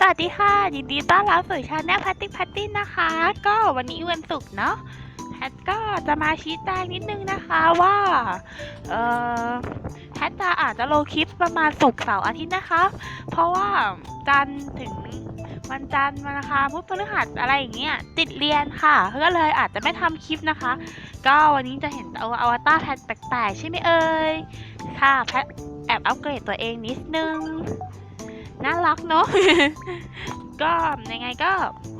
สวัสดีค่ะ ยินดีต้อนรับสู่ชาแนลแพตตี้แพตตี้นะคะ ก็วันนี้วันศุกร์เนาะแพทก็จะมาชี้แจงนิดนึงนะคะว่า เออแพทจะอาจจะลงคลิปประมาณศุกร์เสาร์อาทิตย์นะคะ เพราะว่าจันถึงวันจันทร์วันอังคารพุธพฤหัสอะไรอย่างเงี้ยติดเรียนค่ะก็เลยอาจจะไม่ทำคลิปนะคะ ก็วันนี้จะเห็นเอาอวตารแพทแปลกๆใช่ไหมเอ่ยค่ะแพทแอบอัปเกรดตัวเองนิดนึง น่ารักเนาะก็ยังไงก็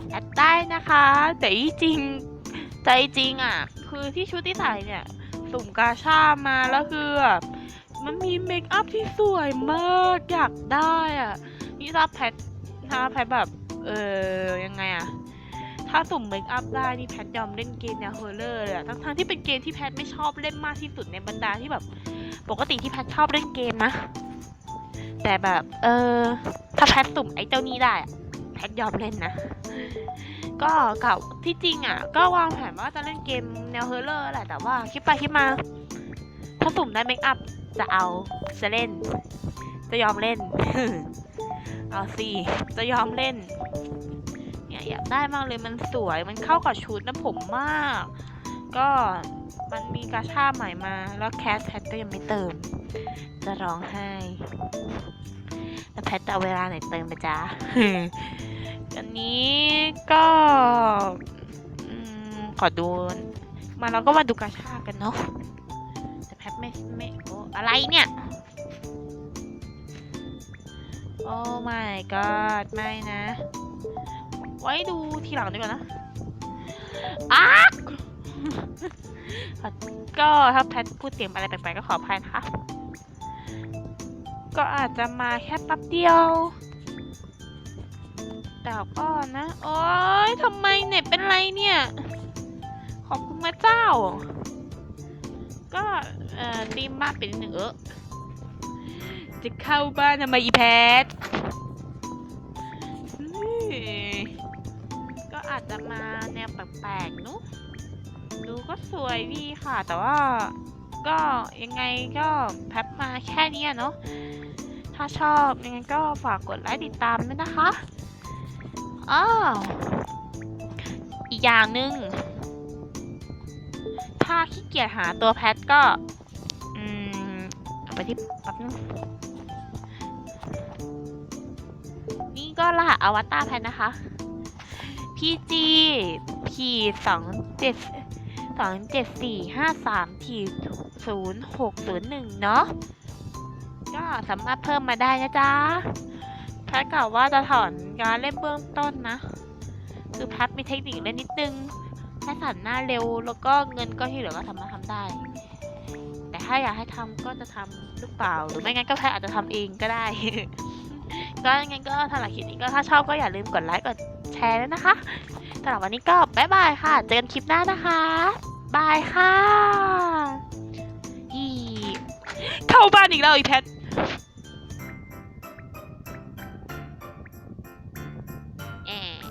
แอดได้นะคะ แต่จริงใจจริงอะ คือที่ชุดที่ใส่เนี่ย สุ่มกาชามาแล้วคือแบบมันมีเมคอัพที่สวยมากอยากได้อะนี่ถ้าแพทถ้าแพทแบบ เออยังไงอะถ้าสุ่มเมคอัพได้นี่แพทยอมเล่นเกมแนวเฮอร์เลอร์เลยอะทั้งๆที่เป็นเกมที่แพทไม่ชอบเล่นมากที่สุดในบรรดาที่แบบ ปกติที่แพทชอบเล่นเกมนะ แต่แบบ เออ ถ้าแพทสุ่มไอ้เจ้านี้ได้อะแพทยอมเล่นนะ ก็กับที่จริงอะ ก็วางแผนว่าจะเล่นเกมแนวเฮอร์เลอร์แหละ แต่ว่าคิดไปคิดมา ถ้าสุ่มได้เมคอัพจะเอาจะเล่น จะยอมเล่น เอาสิจะยอมเล่น เนี่ยอยากได้มากเลยมันสวยมันเข้ากับชุดนะผมมาก ก็มันมีกาชาใหม่มา แล้วแคสแพทก็ยังไม่เติม จะร้องไห้แล้วแพทจะเอาเวลาไหนเติมไปจ้าอันนี้ก็ขอดูมาเราก็มาดูกาชากันเนาะแต่แพทไม่ไม่โอ้อะไรเนี่ย โอ้ my god ไม่นะ ไว้ดูทีหลังดีกว่านะอ๊ากก็ถ้าแพทพูดเสียงอะไรแปลกๆก็ขออภัยนะคะ ก็อาจจะมาแค่แป๊บเดียว แต่ก็นะ โอ๊ยทำไมเน็ตเป็นไรเนี่ย ขอบคุณพระเจ้า ก็เอ่อตีมบ้านเป็นหนึ่งเออจะเข้าบ้านทำไมอีแพทก็อาจจะมาแนวแปลกๆนุ๊ดูก็สวยดีค่ะ แต่ว่า ก็ยังไงก็แพทมาแค่นี้เนาะถ้าชอบยังไงก็ฝากกดไลค์ติดตามด้วยนะคะอ้าวอีกอย่างหนึ่งถ้าขี้เกียจหาตัวแพทก็อืมเอาไปที่แป๊บนึงนี่ก็รหัสอวตารแพทนะคะ PG P สองเจ็ด สองเจ็ดสี่ห้าสามทีศูนย์หกศูนย์หนึ่งเนาะก็สามารถเพิ่มมาได้นะจ๊ะแพทกล่าวว่าจะถอนการเล่นเบื้องต้นนะ คือแพทมีเทคนิคเล่นนิดนึงแค่สั่นหน้าเร็วแล้วก็เงินก็ที่เหลือก็สามารถทำได้ แต่ถ้าอยากให้ทำก็จะทำหรือเปล่า หรือไม่งั้นก็แพทอาจจะทำเองก็ได้ ก็ยังไงก็ถ้าหลักคลิปนี้ก็ถ้าชอบก็อย่าลืมกดไลค์กดแชร์ด้วยนะคะสำหรับวันนี้ก็บ๊ายบายค่ะ เจอกันคลิปหน้านะคะ บายค่ะ อี เข้าบ้านอีกแล้วอีแพท